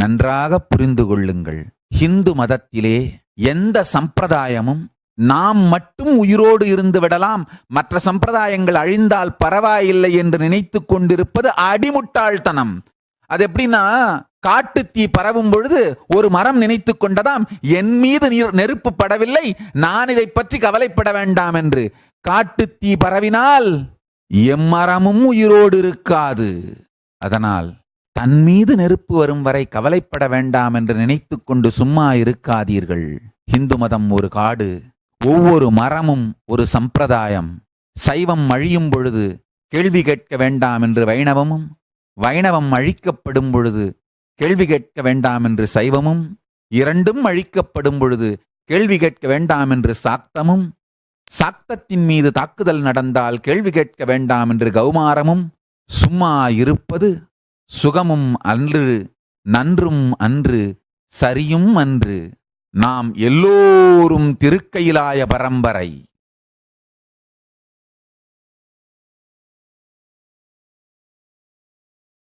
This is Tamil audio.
நன்றாக புரிந்து கொள்ளுங்கள். ஹிந்து மதத்திலே எந்த சம்பிரதாயமும் நாம் மட்டும் உயிரோடு இருந்து விடலாம். மற்ற சம்பிரதாயங்கள் அழிந்தால் பரவாயில்லை என்று நினைத்து கொண்டிருப்பது அடிமுட்டாள்தனம். அது எப்படின்னா காட்டுத்தீ பரவும் பொழுது ஒரு மரம் நினைத்து கொண்டதாம் என் மீது நீர் நெருப்பு படவில்லை நான் இதை பற்றி கவலைப்பட வேண்டாம் என்று. காட்டு தீ பரவினால் எம்மரமும் உயிரோடு இருக்காது. அதனால் தன் மீது நெருப்பு வரும் வரை கவலைப்பட வேண்டாம் என்று நினைத்து கொண்டு சும்மா இருக்காதீர்கள். இந்து மதம் ஒரு காடு ஒவ்வொரு மரமும் ஒரு சம்பிரதாயம். சைவம் அழியும் பொழுது கேள்வி கேட்க வேண்டாம் என்று வைணவமும் வைணவம் அழிக்கப்படும் பொழுது கேள்வி கேட்க வேண்டாம் என்று சைவமும் இரண்டும் அழிக்கப்படும் பொழுது கேள்வி கேட்க வேண்டாம் என்று சாக்தமும் சாக்தத்தின் மீது தாக்குதல் நடந்தால் கேள்வி கேட்க வேண்டாம் என்று கௌமாரமும் சும்மா இருப்பது சுகமும் அன்று நன்றும் அன்று சரியும் அன்று நாம் எல்லோரும் திருக்கையிலாய பரம்பரை.